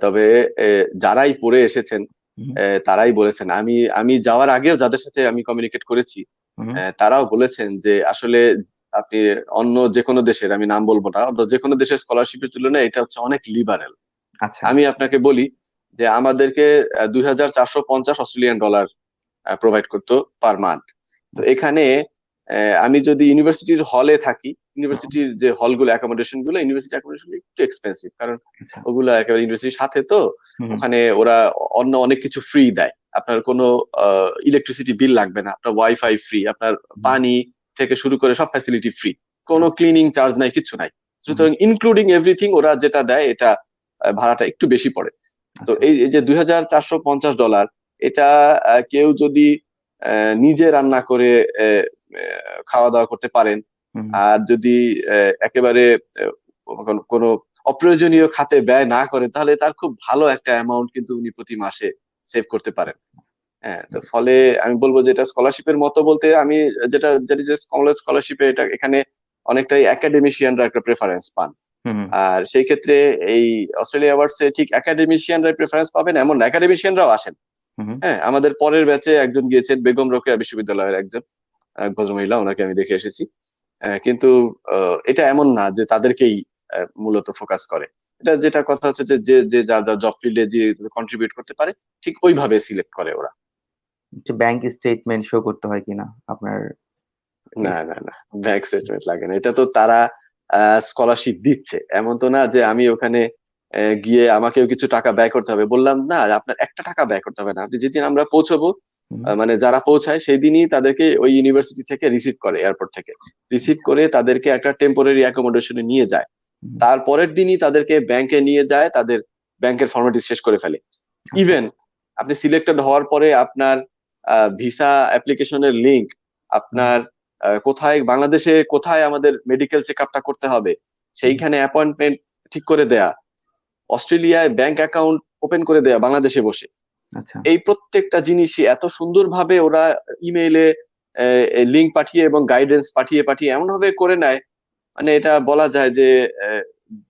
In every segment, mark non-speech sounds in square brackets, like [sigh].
তবে যারাই পড়ে এসেছেন তারাই বলেছেন। আমি আমি যাওয়ার আগেও যাদের সাথে আমি কমিউনিকেট করেছি তারাও বলেছেন যে আসলে আপনি অন্য যে কোনো দেশের আমি নাম বলব না অন্য যে কোনো দেশের স্কলারশিপের তুলনায় এটা হচ্ছে অনেক লিবারেল আচ্ছা। আমি আপনাকে বলি যে আমাদেরকে দুই হাজার চারশো পঞ্চাশ অস্ট্রেলিয়ান ডলার প্রোভাইড করতো পার মান্থ তো এখানে আমি যদি ইউনিভার্সিটির হলে থাকি ইউনিভার্সিটির যে হলগুলো অ্যাকোমোডেশনগুলো ইউনিভার্সিটি অ্যাকোমোডেশন একটু এক্সপেন্সিভ কারণ আচ্ছা। ওগুলো একেবারে ইউনিভার্সিটির সাথে তো ওখানে ওরা অন্য অনেক কিছু ফ্রি দেয়। আপনার কোনো ইলেকট্রিসিটি বিল লাগবে না। আপনার ওয়াইফাই ফ্রি আপনার পানি থেকে শুরু করে সব ফ্যাসিলিটি ফ্রি কোনো ক্লিনিং চার্জ নাই কিছু নাই। সুতরাং ইনক্লুডিং এভরিথিং ওরা যেটা দেয় এটা ভাড়াটা একটু বেশি পড়ে। তো আচ্ছা। এই যে দুই হাজার চারশো পঞ্চাশ ডলার এটা কেউ যদি নিজে রান্না করে খাওয়া দাওয়া করতে পারেন আর যদি একেবারে কোনো- অপ্রয়োজনীয় খাতে ব্যয় না করে তাহলে তার খুব ভালো একটা অ্যামাউন্ট কিন্তু উনি প্রতি মাসে সেভ করতে পারেন। হ্যাঁ তো ফলে আমি বলব যে এটা স্কলারশিপের মতো বলতে আমি যেটা যেটা যে স্কলারশিপে এটা এখানে অনেকটাই একাডেমিশিয়ানরা একটা প্রেফারেন্স পান। আর সেই ক্ষেত্রে এই অস্ট্রেলিয়া অ্যাওয়ার্ডসে ঠিক একাডেমিশিয়ানরা প্রেফারেন্স পাবেন এমন একাডেমিশিয়ানরাও আসেন। হ্যাঁ আমাদের পরের ব্যাচে একজন গিয়েছেন বেগম রোকেয়া বিশ্ববিদ্যালয়ের একজন ভদ্রমহিলা ওনাকে আমি দেখে এসেছি। কিন্তু এটা এমন না যে তাদেরকেই মূলত ফোকাস করে। এটা যেটা কথা হচ্ছে যে যে যে যার যার জব ফিল্ডে যে কন্ট্রিবিউট করতে পারে ঠিক ওইভাবে সিলেক্ট করে ওরা। ব্যাংক স্টেটমেন্ট শো করতে হয় কিনা আপনার না না না ব্যাংক স্টেটমেন্ট লাগে না। এটা তো তারা স্কলারশিপ দিচ্ছে। এমন তো না যে আমি ওখানে গিয়ে আমাকেও কিছু টাকা ব্যয় করতে হবে। বললাম না আপনার একটা টাকা ব্যয় করতে হবে না। আপনি যেদিন আমরা পৌঁছবো মানে যারা পৌঁছায় সেই দিনই তাদেরকে ওই ইউনিভার্সিটি থেকে রিসিভ করে এয়ারপোর্ট থেকে। রিসিভ করে তাদেরকে একটা টেম্পোরারি অ্যাকোমোডেশনে নিয়ে যায়। তারপরের দিনই তাদেরকে ব্যাংকে নিয়ে যায় তাদের ব্যাংকের ফর্মালিটি শেষ করে ফেলে। ইভেন আপনি সিলেক্টেড হওয়ার পরে আপনার ভিসা অ্যাপ্লিকেশনের লিংক আপনার কোথায় বাংলাদেশে কোথায় আমাদের মেডিকেল চেক আপটা করতে হবে সেইখানে অ্যাপয়েন্টমেন্ট ঠিক করে দেয়া। অস্ট্রেলিয়ায় ব্যাংক অ্যাকাউন্ট ওপেন করে দেয়া বাংলাদেশে বসে। আচ্ছা এই প্রত্যেকটা জিনিসই এত সুন্দরভাবে ওরা ইমেইলে লিংক পাঠিয়ে এবং গাইডেন্স পাঠিয়ে পাঠিয়ে এমনভাবে করে নেয় মানে এটা বলা যায় যে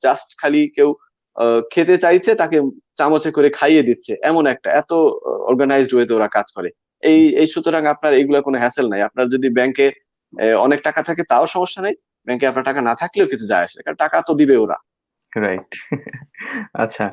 জাস্ট খালি কেউ খেতে চাইছে তাকে চামচে করে খাইয়ে দিচ্ছে এমন একটা এত অর্গানাইজড ওয়েতে ওরা কাজ করে। এই এই সুতরাং আপনার এইগুলো কোনো হ্যাসেল নাই। আপনার যদি ব্যাংকে অনেক টাকা থাকে তাও সমস্যা নেই ব্যাংকে আপনার টাকা না থাকলেও কিছু যায় আসে না। কারণ টাকা তো দিবে ওরা। রাইট [laughs] আচ্ছা